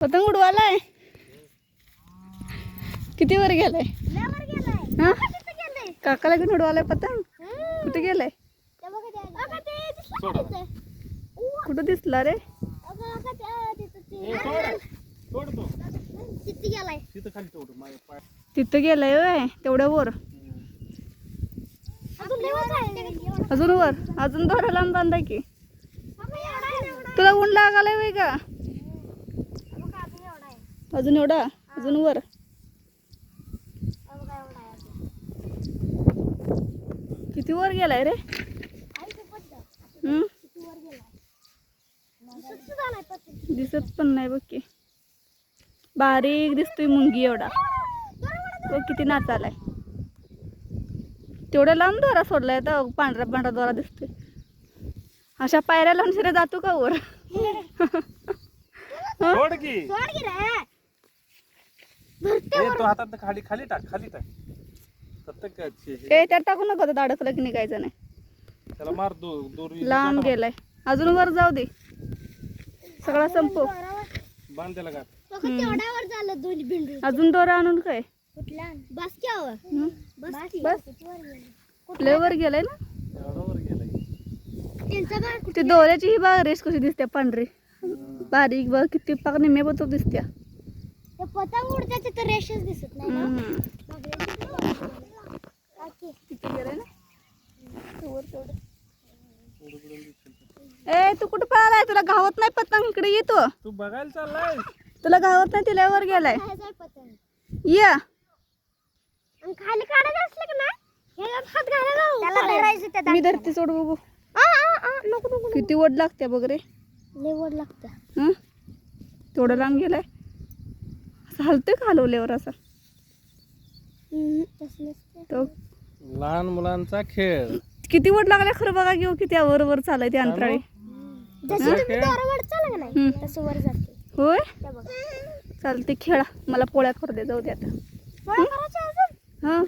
पतंग उडवालाय किती वर गेलाय? हा? काकाला घेऊन उडवालाय पतंग? कुठे गेलाय? कुठं दिसला रे? सोड. तो. गेलाय. तिथं खाली सोड माझ्या पाय. तिथं गेलाय वय तेवढ्या वर. अजून वर. अजून दोरा लांब बांधाय की. तुला ऊन लागालाय वय का अजून एवढा? अजून वर? किती वर गेलाय रे? हम्म? दिसत पण नाही बघ की. बारीक दिसतोय मुंगी एवढा. बघ किती नाचालाय. तेवढा लांब दोरा सोडलाय तर पांढरा पांढरा दोरा दिसतोय. अशा पायऱ्या लावून शिरे जातो का वर? सोड की. ए, तो हातात खाली खाली टाक खाली टाक. फक्त काय छे, हे. ए त्यात टाकू नको तर अडकलं की निघायचं नाही. त्याला मार दो दोरी लांब गेलाय. अजून वर जाऊ दे. सगळा संपव. बांध त्याला का तेवढ्यावर झालं दोन बिंडू. अजून दोरा आणून काय? कुठल्या बस क्यावर हं? बस बस लय वर गेलाय ना? एवढा वर गेलाय. त्यांचा बार ते दोऱ्याची ही बाग रेस कशी दिसते पांढरी? बारीक बघ किती पाक निम्मे तो दिसत्या. ते पतंग उडतात तिथं रेषच दिसत नाही ना. ओके. ना? ते वर तेवढं. ए तू कुठं पळालाय तुला गावत नाही पतंग? इकडे येतो तू. बघायला चाललाय? तुला गावत नाही तिला वर गेलाय. काय जाय पतंग. या. आणि खाली काढायचं असलं का नाही? ह्याच्यात हात घालायला त्याला धरायचं त्या मी धरती सोड बघू. आ, आ, आ, नको नको किती वड लागते बघ रे. लेवड लागतं. हं? तेवढं लांब गेलाय. असं हलतोय का हलवल्यावर असा. तो लहान मुलांचा खेळ. किती वड लागलाय खरं बघा घेऊ किती वर वर चालाय ते अंतराळी. जसं तुम्ही दोरावर चाला का नाही हम्म. तसं वर जाते. होय? त्या बघ. चालते खेळा. मला पोळ्या करू दे जाऊ दे आता. हा.